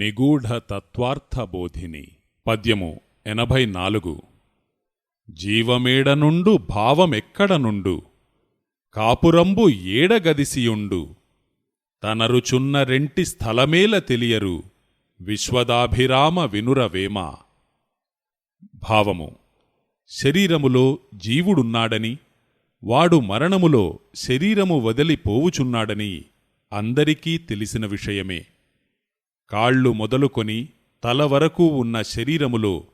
నిగూఢ తత్వార్థబోధిని పద్యము ఎనభై నాలుగు జీవమేడ నుండు భావమెక్కడ నుండు కాపురంబు ఏడగదిసియుండు. తనరుచున్న రెంటి స్థలమేల తెలియరు. విశ్వదాభిరామ వినురవేమ. భావము. శరీరములో జీవుడున్నాడని వాడు మరణములో శరీరము వదిలిపోవుచున్నాడని అందరికీ తెలిసిన విషయమే. కాళ్ళు మొదలుకొని తల వరకు ఉన్న శరీరములో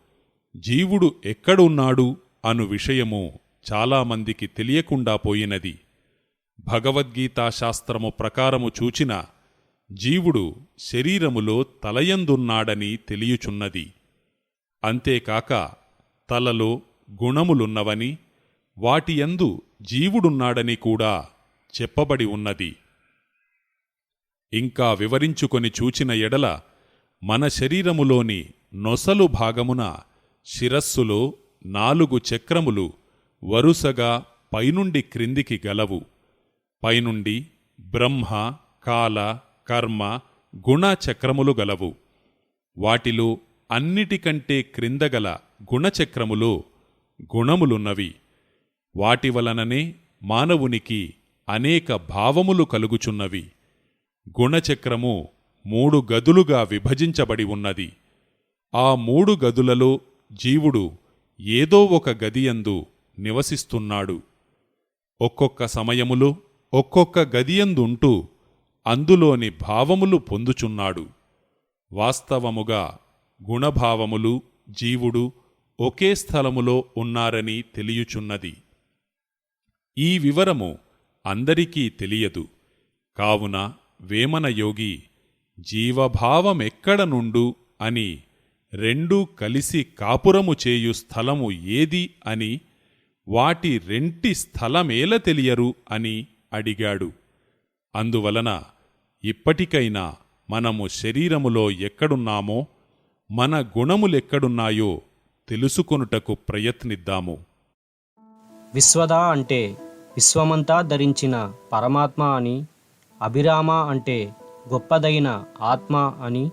జీవుడు ఎక్కడున్నాడు అను విషయము చాలామందికి తెలియకుండా పోయినది. భగవద్గీతా శాస్త్రము ప్రకారము చూచిన జీవుడు శరీరములో తలయందున్నాడని తెలియుచున్నది. అంతేకాక తలలో గుణములున్నవని వాటియందు జీవుడున్నాడని కూడా చెప్పబడి ఉన్నది. ఇంకా వివరించుకొని చూచిన ఎడల మన శరీరములోని నొసలు భాగమున శిరస్సులో నాలుగు చక్రములు వరుసగా పైనుండి క్రిందికి గలవు. పైనుండి బ్రహ్మ కాల కర్మ గుణ చక్రములు గలవు. వాటిలో అన్నిటికంటే క్రిందగల గుణచక్రములో గుణములున్నవి. వాటి వలననే మానవునికి అనేక భావములు కలుగుచున్నవి. గుణచక్రము మూడు గదులుగా విభజించబడి ఉన్నది. ఆ మూడు గదులలో జీవుడు ఏదో ఒక గదియందు నివసిస్తున్నాడు. ఒక్కొక్క సమయములో ఒక్కొక్క గదియందుంటూ అందులోని భావములు పొందుచున్నాడు. వాస్తవముగా గుణభావములు జీవుడు ఒకే స్థలములో ఉన్నారని తెలియుచున్నది. ఈ వివరము అందరికీ తెలియదు. కావున వేమనయోగి జీవభావమెక్కడ నుండు అని రెండూ కలిసి కాపురము చేయు స్థలము ఏది అని వాటి రెంటి స్థలమేల తెలియరు అని అడిగాడు. అందువలన ఇప్పటికైనా మనము శరీరములో ఎక్కడున్నామో మన గుణములెక్కడున్నాయో తెలుసుకొనుటకు ప్రయత్నిద్దాము. విశ్వదా అంటే విశ్వమంతా ధరించిన పరమాత్మ అని అభిరామ అంటే గొప్పదైన ఆత్మ అని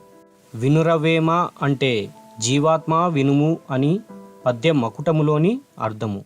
వినురవేమ అంటే జీవాత్మ వినుము అని పద్య మకుటములోని అర్థము.